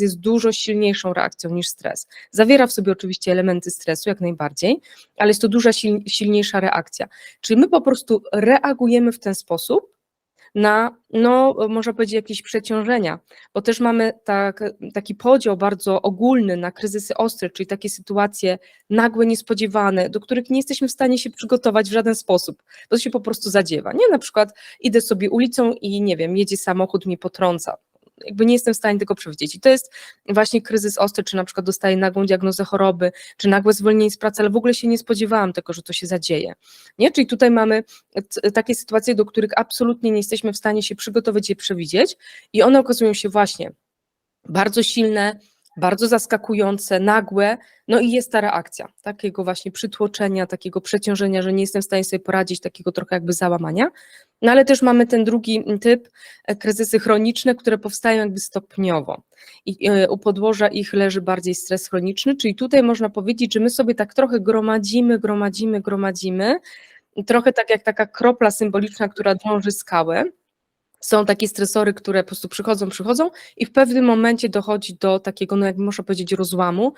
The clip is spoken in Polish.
jest dużo silniejszą reakcją niż stres. Zawiera w sobie oczywiście elementy stresu, jak najbardziej, ale jest to duża sil, silniejsza reakcja. Czyli my po prostu reagujemy w ten sposób na, no, można powiedzieć, jakieś przeciążenia, bo też mamy tak, taki podział bardzo ogólny na kryzysy ostre, czyli takie sytuacje nagłe, niespodziewane, do których nie jesteśmy w stanie się przygotować w żaden sposób, to się po prostu zadziewa. Nie, na przykład idę sobie ulicą i nie wiem, jedzie samochód, mnie potrąca. Jakby nie jestem w stanie tego przewidzieć. I to jest właśnie kryzys ostry, czy na przykład dostaję nagłą diagnozę choroby, czy nagłe zwolnienie z pracy, ale w ogóle się nie spodziewałam tego, że to się zadzieje. Nie? Czyli tutaj mamy takie sytuacje, do których absolutnie nie jesteśmy w stanie się przygotować je przewidzieć, i one okazują się właśnie bardzo silne, bardzo zaskakujące, nagłe, no i jest ta reakcja takiego właśnie przytłoczenia, takiego przeciążenia, że nie jestem w stanie sobie poradzić, takiego trochę jakby załamania. No ale też mamy ten drugi typ, e, kryzysy chroniczne, które powstają jakby stopniowo. I e, u podłoża ich leży bardziej stres chroniczny, czyli tutaj można powiedzieć, że my sobie tak trochę gromadzimy, gromadzimy, gromadzimy, trochę tak jak taka kropla symboliczna, która drąży skałę, są takie stresory, które po prostu przychodzą, przychodzą i w pewnym momencie dochodzi do takiego, no jak można powiedzieć, rozłamu